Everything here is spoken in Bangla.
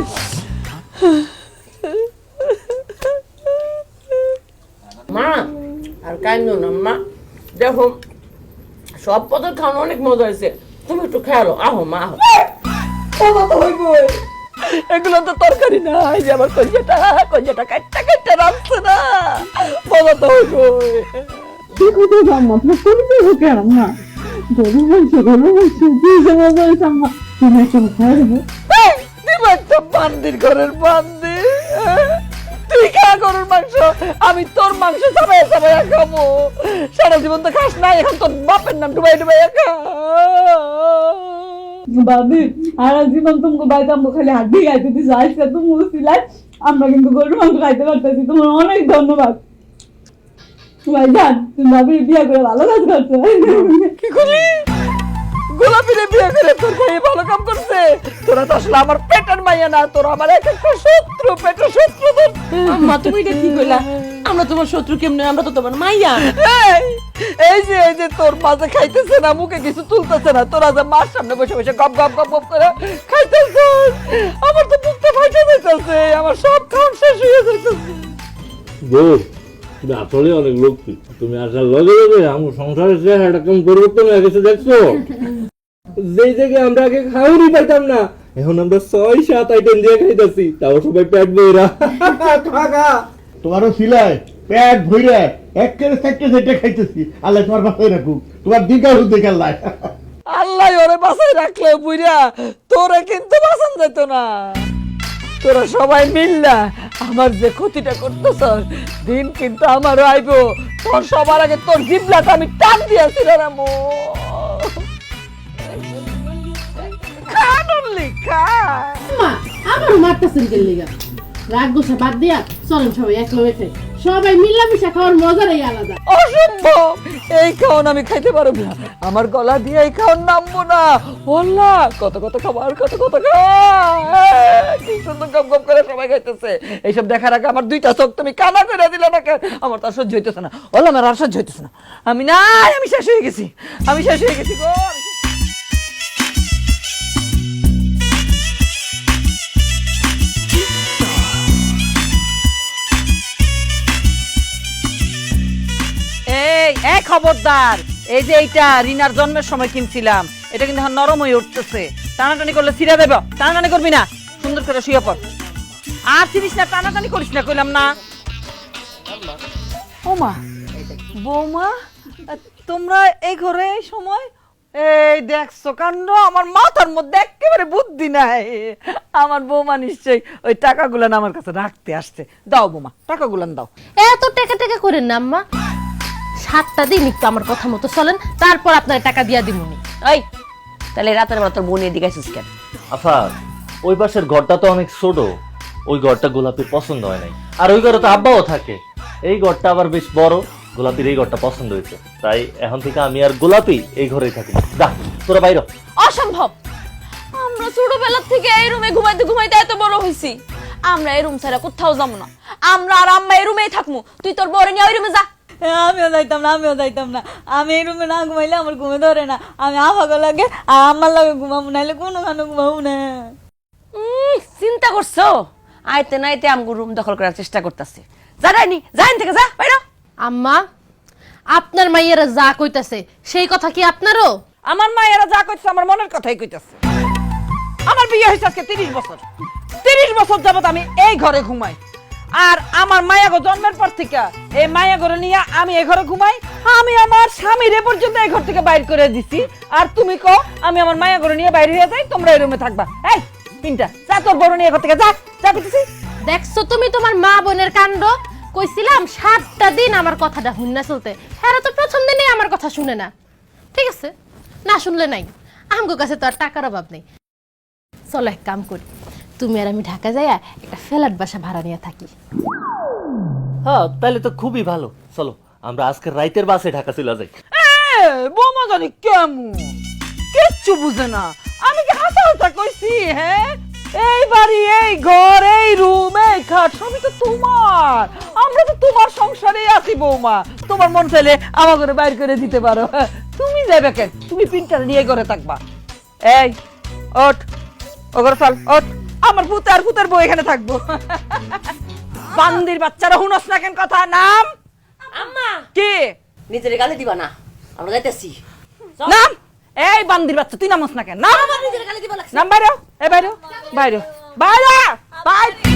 মা আর কান্দো না মা। দেখো সব পদের খাওয়ানো অনেক মজা হয়েছে। তুমি একটু খেয়ালো আহো মা আহো। এগুলো তো তরকারি না এই যে আমার কঞ্জাটা কঞ্জাটা কাটটা কাটটা রাখছে না। বাবা তো হইবই দেখো তো আম্মা তুমি গরু গরু আম্মা তুমি একটা দেবো এই, বান্দির ঘরের হ্যাঁ? তুই খা গরুর মাংস আমি তোর মাংস চাবাই চাবাই খাব সারা জীবন তো খাস না এখন তোর বাপের নাম ডুবাই ডুবাই খা। বাবি আর জীবন তোমাকে খালি হাড্ডি খাইতে দিছো আজকে তুমি উচিলাই আমরা কিন্তু গরু মাংস খাইতে পারতেছি তোমার অনেক ধন্যবাদ। ভাই ভাইজান তুমি ভাবির বিয়ে করে ভালো কাজ করছ। কি করলি? গোলাপিরে বিয়ে করে তোর খাইয়ে ভালো কাম করছে। তোরা তো আসলে আমার পেটের মাইয়া না তোরা আমার এক একটা শত্রু পেটের শত্রু তোর মা তুমি এটা কি কইলা? আমরা তোমার শত্রু কেমনে আমরা তো তোমার মাইয়া। এই, এই যে এই যে তোর মাঝে খাইতেছে না মুখে কিছু তুলতেছে না তোরা যে মার সামনে বসে বসে গপ গপ গপ গপ করে খাইতেছে। আমার তো বুকটা ফাইটে যাইতেছে আমার সব খাওয়ান শেষ হয়ে যাইতেছে। তুমি আসলে অনেক লক্ষ্মী তুমি আসার লগে লগে আমার সংসারের চেহারাটা কেমন পরিবর্তন হয়ে গেছে দেখছ? যেই জায়গায় আমরা আগে খাওয়ারই পাইতাম না এখন আমরা ছয় সাত আইটেম দিয়ে খাইতেছি তাও সবাই পেট বইরা তোমারও সিলাই পেট ভইরে এক করে চারটে চারটে খাইতেছি। আল্লাহ তোমার বাসায় রাখুক তোমার আল্লাহ। আল্লাহ ওরে বাসায় রাখলে বুইরা তোরে কিন্তু বাঁচান যেত না। তোরা সবাই মিললা আমার যে ক্ষতিটা করতেছ দিন কিন্তু আমারও আইবো। তোর সবার আগে তোর জিবলাটা আমি টান দিয়েছি মা আমারও মারতেছেন লিগা? রাগ গোসা বাদ দিয়া, চলেন সবাই এক সবাই মিলামিশা খাওয়ার মজাটাই আলাদা। অসম্ভব! এই খাওন আমি খাইতে না। আমার গলা দিয়ে এই খাওন নামবো না। ওল্লা, কত কত খাবার, কত কত কি সুন্দর গপ গপ করে সবাই খাইতেছে। এইসব দেখার আগে আমার দুইটা চোখ তুমি কানা করে দিলে না কেন আমার তো আর সহ্য হইতেছে না। ওল্লা, আমার আর সহ্য হইতেছে না। আমি নাই, আমি শেষ হয়ে গেছি। আমি শেষ হয়ে গেছি গো এক খবরদার, এই যে এইটা রিনার জন্মের সময় কিনছিলাম, এটা কিন্তু এখন নরম হয়ে উঠতেছে। টানাটানি করলে ছিঁড়ে দেব, টানাটানি করবি না, সুন্দর করে শুয়ে পড়। আর ছিড়িস না, টানাটানি করিস না, কইলাম না। ওমা, বৌমা, তোমরা এই ঘরে এই সময়, এই দেখছ কাণ্ড, আমার মাথার মধ্যে একেবারে বুদ্ধি নাই। আমার বৌমা নিশ্চয়ই ওই টাকাগুলান আমার কাছে রাখতে আসছে। দাও বৌমা, টাকাগুলান দাও। এত টাকা টাকা করেন না, আম্মা। সাতটা দিন একটু আমার কথা মতো চলেন তারপর আপনার টাকা দিয়া দিমুনি এই তাহলে রাতের বেলা তোর বোনের দিকে আসিস কেন? আফা ওই পাশের ঘরটা তো অনেক ছোট। ওই ঘরটা গোলাপির পছন্দ হয় নাই। আর ওই ঘরে তো আব্বাও থাকে। এই ঘরটা আবার বেশ বড়। গোলাপির এই ঘরটা পছন্দ হয়েছে। তাই এখন থেকে আমি আর গোলাপি এই ঘরেই থাকি। যা তোরা বাইর অসম্ভব! আমরা ছোটবেলা থেকে এই রুমে ঘুমাইতে ঘুমাইতে এত বড় হইছি আমরা এই রুম ছাড়া কোথাও যাব না। আমরা আর আম্মা এই রুমেই থাকব। তুই তোর বড় নিয়ে ওই রুমে যা। আমিও যাইতাম না আমিও যাইতাম না। আমি এই রুমে না ঘুমাইলে আমার ঘুমে ধরে না। আমি আফাগো লাগে আর আমার লাগে ঘুমাবো নাইলে কোনো খানো ঘুমাবো না। উম, চিন্তা করছ? আইতে নাইতে আমগো রুম দখল করার চেষ্টা করতেছে। জানাইনি যাইন থেকে যা বাইরো। আম্মা আপনার মাইয়েরা যা কইতাছে সেই কথা কি আপনারও? আমার মায়েরা যা কইছে আমার মনের কথাই কইতাছে। আমার বিয়ে হয়েছে আজকে তিরিশ বছর। তিরিশ বছর যাবত আমি এই ঘরে ঘুমাই। আর আমার মায়াগো জন্মের পর থেকে, এই মায়া নিয়ে আমি এই ঘরে ঘুমাই, আমি আমার স্বামীর এ পর্যন্ত এই ঘর থেকে বাইর করে দিছি। আর তুমি কো আমি আমার মায়া নিয়ে বাইরে হয়ে যাই, তোমরা এই রুমে থাকবা। এই, তিনটা, যা তোর বড় নিয়ে ঘর থেকে, যা যা কইতেছি দেখছ তুমি তোমার মা বোনের কাণ্ড? কইছিলাম সাতটা দিন আমার কথাটা হুন্না চলতে। হ্যাঁ তো প্রথম দিনই আমার কথা শুনে না। ঠিক আছে? না শুনলে নাই। আমগো কাছে তো আর টাকার অভাব নেই। চলো এক কাম করি। তুমি আর আমি ঢাকা যাইয়া একটা ফ্ল্যাট বাসা ভাড়া নিয়ে থাকি। হ্যাঁ তাহলে তো খুবই ভালো। চলো আমরা আজকে রাইতের বাসে ঢাকা চলে যাই। বৌমা জানি কেমন কিচ্ছু বুঝে না। আমি কি হাসা হাসা কইছি হ্যাঁ? এই বাড়ি এই ঘর এই রুম এই খাট সবই তো তোমার। আমরা তো তোমার সংসারেই আছি বৌমা। তোমার মন চাইলে আমার ঘরে বাইর করে দিতে পারো। তুমি যাবে কেন? তুমি পিনটা নিয়ে ঘরে থাকবা। এই ওঠ। ও চল ওঠ। আমার পুতে আর পুতের বউ এখানে থাকব। বান্দির বাচ্চারা হুনস না কেন কথা? নাম? আম্মা। কি? নিজের গালে দিবা না আমরা যাইতেছি। নাম? এই বান্দির বাচ্চা তুই নামস না কেন? নাম? নিজের গালে দিবা লাগছে। নাম বাইরে এ বাইরে বাইরে বাইরে বাইরে।